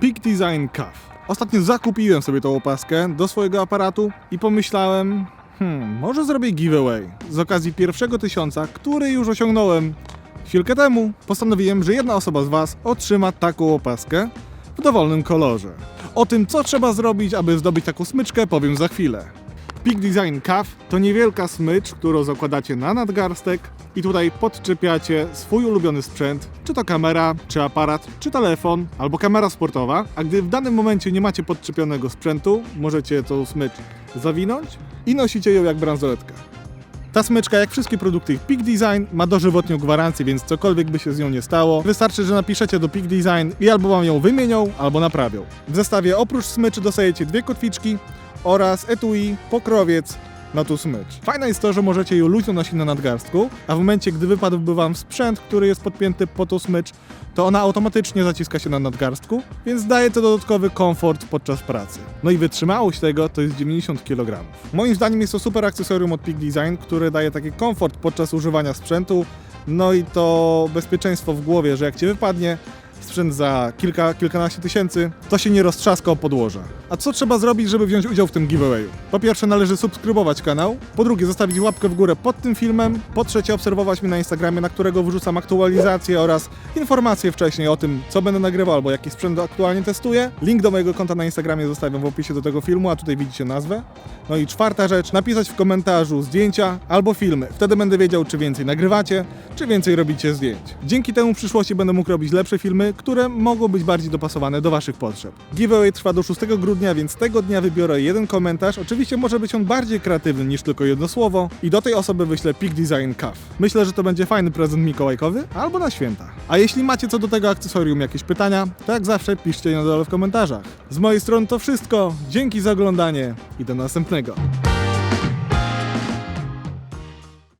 Peak Design Cuff. Ostatnio zakupiłem sobie tą opaskę do swojego aparatu i pomyślałem, hmm, może zrobię giveaway. Z okazji pierwszego tysiąca, który już osiągnąłem chwilkę temu, postanowiłem, że jedna osoba z Was otrzyma taką opaskę w dowolnym kolorze. O tym, co trzeba zrobić, aby zdobyć taką smyczkę, powiem za chwilę. Peak Design Cuff to niewielka smycz, którą zakładacie na nadgarstek i tutaj podczepiacie swój ulubiony sprzęt, czy to kamera, czy aparat, czy telefon, albo kamera sportowa, a gdy w danym momencie nie macie podczepionego sprzętu, możecie tą smycz zawinąć i nosicie ją jak bransoletkę. Ta smyczka, jak wszystkie produkty Peak Design, ma dożywotnią gwarancję, więc cokolwiek by się z nią nie stało, wystarczy, że napiszecie do Peak Design i albo wam ją wymienią, albo naprawią. W zestawie oprócz smyczy dostajecie dwie kotwiczki oraz etui, pokrowiec na tą smycz. Fajne jest to, że możecie ją luźno nosić na nadgarstku, a w momencie, gdy wypadłby wam sprzęt, który jest podpięty po tą smycz, to ona automatycznie zaciska się na nadgarstku, więc daje to dodatkowy komfort podczas pracy. No i wytrzymałość tego to jest 90 kg. Moim zdaniem jest to super akcesorium od Peak Design, które daje taki komfort podczas używania sprzętu, no i to bezpieczeństwo w głowie, że jak cię wypadnie, sprzęt za kilka, kilkanaście tysięcy, to się nie roztrzaska o podłoże. A co trzeba zrobić, żeby wziąć udział w tym giveawayu? Po pierwsze należy subskrybować kanał, po drugie zostawić łapkę w górę pod tym filmem, po trzecie obserwować mnie na Instagramie, na którego wrzucam aktualizacje oraz informacje wcześniej o tym, co będę nagrywał albo jaki sprzęt aktualnie testuję. Link do mojego konta na Instagramie zostawiam w opisie do tego filmu, a tutaj widzicie nazwę. No i czwarta rzecz, napisać w komentarzu zdjęcia albo filmy. Wtedy będę wiedział, czy więcej nagrywacie, czy więcej robicie zdjęć. Dzięki temu w przyszłości będę mógł robić lepsze filmy, które mogą być bardziej dopasowane do Waszych potrzeb. Giveaway trwa do 6 grudnia, więc tego dnia wybiorę jeden komentarz. Oczywiście może być on bardziej kreatywny niż tylko jedno słowo i do tej osoby wyślę Peak Design Cuff. Myślę, że to będzie fajny prezent mikołajkowy albo na święta. A jeśli macie co do tego akcesorium jakieś pytania, to jak zawsze piszcie je na dole w komentarzach. Z mojej strony to wszystko. Dzięki za oglądanie i do następnego.